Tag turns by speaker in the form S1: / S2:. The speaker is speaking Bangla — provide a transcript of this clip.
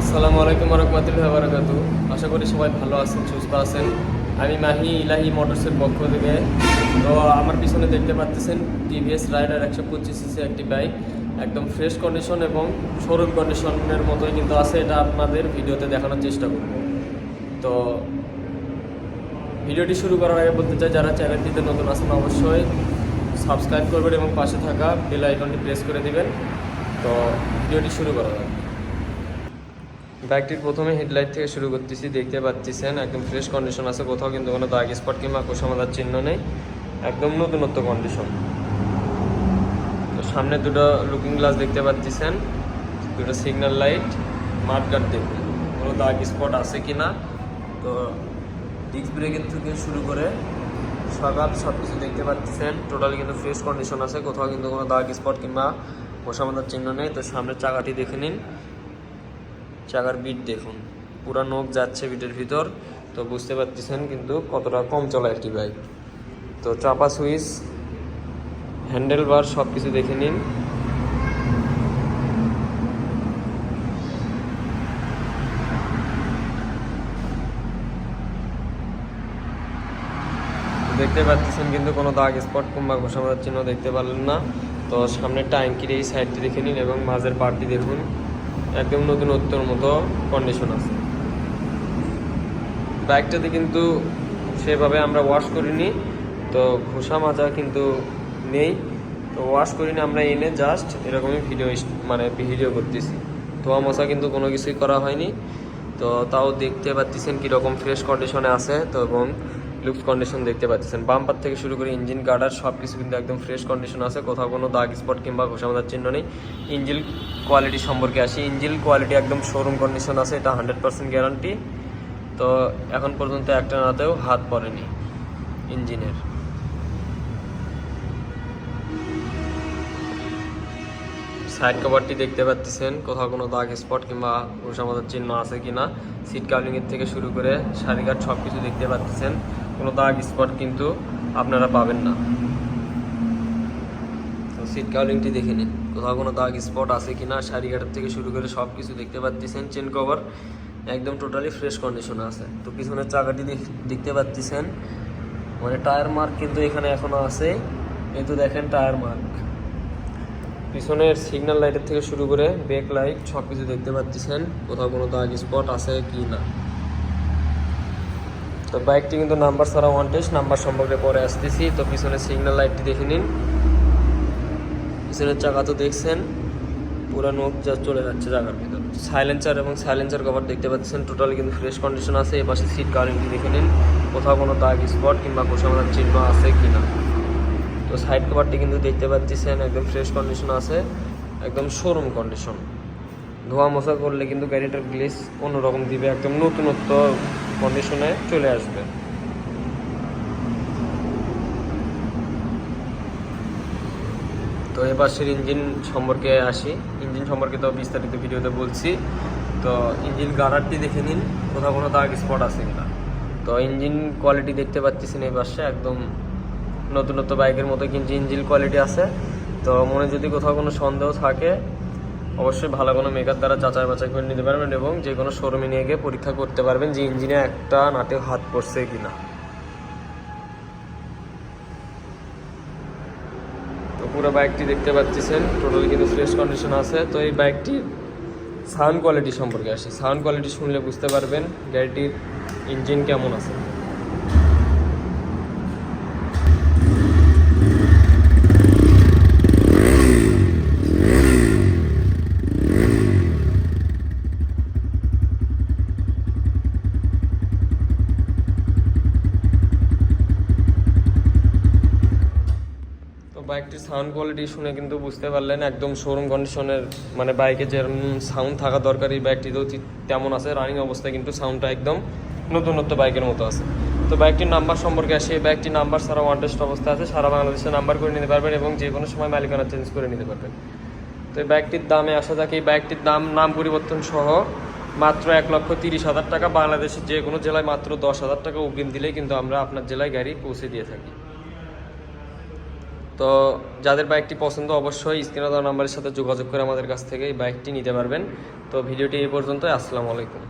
S1: আসসালামু আলাইকুম রহমতুল্লাহ বারাকাতু আশা করি সবাই ভালো আছেন, সুস্থ আছেন। আমি মাহি ইলাহি মোটরসের পক্ষ থেকে। তো আমার পিছনে দেখতে পাচ্ছেন টিভিএস রাইডার একশো পঁচিশ সিসি একটি বাইক। একদম ফ্রেশ কন্ডিশন এবং শোরুম কন্ডিশনের মতোই কিন্তু আছে। এটা আপনাদের ভিডিওতে দেখানোর চেষ্টা করব। তো ভিডিওটি শুরু করার আগে বলতে চাই, যারা চ্যানেলটিতে নতুন আছেন অবশ্যই সাবস্ক্রাইব করবেন এবং পাশে থাকা বেল আইকনটি প্রেস করে দিবেন। তো ভিডিওটি শুরু করা যাক। বাইকটির প্রথমে হেডলাইট থেকে শুরু করতেছি, দেখতে পাচ্ছেন, একদম ফ্রেশ কন্ডিশন আছে কোথাও, কিন্তু কোনো দাগ স্পট কিংবা কোষামাদার চিহ্ন নেই, একদম নতুনত্ব কন্ডিশন তো সামনে দুটো লুকিং গ্লাস দেখতে পাচ্ছেন, দুটো সিগন্যাল লাইট মাঠগার্ড দেখুন, কোনো দাগ স্পট আছে কি না তো ডিস্ক ব্রেকের থেকে শুরু করে সকাল সব কিছু দেখতে পাচ্ছেন টোটালি কিন্তু ফ্রেশ কন্ডিশন আছে, কোথাও কিন্তু কোনো দাগ স্পট কিংবা কোষামাদার চিহ্ন নেই। তো সামনের চাকাটি দেখে নিন। চাকার বিট দেখুন। পুরো নখ যাচ্ছে বিটের ভিতর, তো বুঝতে পারতেছেন কিন্তু কতটা কম চলা একটি বাইক তো চাপা সুইচ হ্যান্ডেল বার সব কিছু দেখে নিন। দেখতে পাচ্ছেন কিন্তু কোনো দাগ স্পট কিংবা ঘোষামাদার চিহ্ন দেখতে পারলেন না। তো সামনের ট্যাঙ্কির এই সাইডটি দেখে নিন এবং মাঝের পার্টটি দেখুন। একদম নতুনত্বর মতো কন্ডিশন আছে। বাইকটাতে কিন্তু সেভাবে আমরা ওয়াশ করিনি, তো ঘোষা মাজা কিন্তু নেই। তো ওয়াশ করিনি আমরা এনে জাস্ট এরকমই ভিডিও মানে ভিডিও করতেছি। ধোয়া মশা কিন্তু কোনো কিছুই করা হয়নি। তো তাও দেখতে পাচ্ছেন কীরকম ফ্রেশ কন্ডিশনে আছে। তো এবং লুকস কন্ডিশন দেখতে পাচ্ছেন। বাম্পার থেকে শুরু করে ইঞ্জিন গার্ডার সব কিছু কিন্তু একদম ফ্রেশ কন্ডিশন আছে। কোথাও কোনো দাগ স্পট কিংবা ঘোষামাদার চিহ্ন নেই। ইঞ্জিন কোয়ালিটি সম্পর্কে আসি। ইঞ্জিন কোয়ালিটি একদম শোরুম কন্ডিশন আছে, এটা হান্ড্রেড পার্সেন্ট গ্যারান্টি তো এখন পর্যন্ত একটা নাতেও হাত পড়েনি ইঞ্জিনের সাইড কভারটি দেখতে পাচ্ছেন। কোথাও কোনো দাগ স্পট কিংবা ঘোষামাদার চিহ্ন আছে কিনা। সিট কাউলিংয়ের থেকে শুরু করে শাড়িঘাট সব কিছু দেখতে পাচ্ছেন। কোনো দাগ স্পট কিন্তু আপনারা পাবেন না। সিট কাউলিংটি দেখে নিন। কোথাও কোনো দাগ স্পট আছে কিনা শাড়িঘাটের থেকে শুরু করে সব কিছু দেখতে পাচ্ছেন। চেন কভার একদম টোটালি ফ্রেশ কন্ডিশনে আছে। তো পিছনের চাকাটি দেখ- দেখতে পাচ্ছেন। মানে টায়ার মার্ক কিন্তু এখানে এখনও আছে। কিন্তু দেখেন টায়ার মার্ক পিছনের সিগন্যাল লাইটের থেকে শুরু করে ব্রেক লাইট সব কিছু দেখতে পাচ্ছেন। কোথাও কোনো দাগ স্পট আছে কি না তো বাইকটি কিন্তু নাম্বার ছাড়া ওয়ান টেস্ট নাম্বার সম্পর্কে পরে আসতেছি। তো পিছনের সিগন্যাল লাইটটি দেখে নিন। পিছনের চাকা তো দেখছেন, পুরো নোক যা চলে যাচ্ছে চাকার ভিতর। সাইলেন্সার এবং সাইলেন্সার কভার দেখতে পাচ্ছেন টোটালি কিন্তু ফ্রেশ কন্ডিশন আছে। এপাশে সিট কারেন্টটি দেখে নিন, কোথাও কোনো দাগ স্পট কিংবা কোষামাদার চিহ্ন আছে কি না তো সাইড কভারটি কিন্তু দেখতে পাচ্ছেন, একদম ফ্রেশ কন্ডিশন আছে, একদম শোরুম কন্ডিশন ধোয়া মশা করলে কিন্তু গাড়িটার গ্লেস অন্যরকম দিবে, একদম নতুনত্ব কন্ডিশনে চলে আসবে। তো এ পাশের ইঞ্জিন সম্পর্কে আসি। ইঞ্জিন সম্পর্কে তো বিস্তারিত ভিডিওতে বলছি। তো ইঞ্জিন গার্ডারটি দেখে নিন, কোথাও কোনো দাগ স্পট আছে কিনা। তো ইঞ্জিন কোয়ালিটি দেখতে পাচ্ছেন এই পাশে, একদম নতুনত্ব বাইকের মতো কিন্তু ইঞ্জিন কোয়ালিটি আছে। তো মনে যদি কোথাও কোনো সন্দেহ থাকে অবশ্যই ভালো কোনো মেকার দ্বারা যাচাই বাছাই করে নিতে পারবেন এবং যে কোনো শোরুমে নিয়ে গিয়ে পরীক্ষা করতে পারবেন যে ইঞ্জিনে একটা নাটে হাত পড়ছে কি না তো পুরো বাইকটি দেখতে পাচ্ছেন টোটালি কিন্তু ফ্রেশ কন্ডিশন আছে। তো এই বাইকটির সাউন্ড কোয়ালিটি সম্পর্কে আসি। সাউন্ড কোয়ালিটি শুনলে বুঝতে পারবেন, গাড়িটির ইঞ্জিন কেমন আছে। বাইকটির সাউন্ড কোয়ালিটি শুনে কিন্তু বুঝতে পারলেন একদম শোরুম কন্ডিশনের মানে বাইকে যেরকম সাউন্ড থাকা দরকার এই বাইকটিতেও তেমন আছে রানিং অবস্থায় কিন্তু সাউন্ডটা একদম নতুনত্ব বাইকের মতো আছে। তো বাইকটির নাম্বার সম্পর্কে আসে, এই বাইকটির নাম্বার সারা ওয়ান টেস্ট অবস্থা আছে, সারা বাংলাদেশে নাম্বার করে নিতে পারবেন এবং যে কোনো সময় মালিকানা চেঞ্জ করে নিতে পারবেন। তো এই বাইকটির দামে আসা যাক, এই বাইকটির দাম, নাম পরিবর্তন সহ মাত্র এক লক্ষ তিরিশ হাজার টাকা। বাংলাদেশের যে কোনো জেলায় মাত্র দশ হাজার টাকা অগ্রিম দিলেই কিন্তু আমরা আপনার জেলায় গাড়ি পৌঁছে দিয়ে থাকি। তো যাদের বাইকটি পছন্দ, অবশ্যই স্ক্রিনে দেওয়া নাম্বারের সাথে যোগাযোগ করে আমাদের কাছ থেকে এই বাইকটি নিতে পারবেন। তো ভিডিওটি এই পর্যন্তই, আসসালামু আলাইকুম।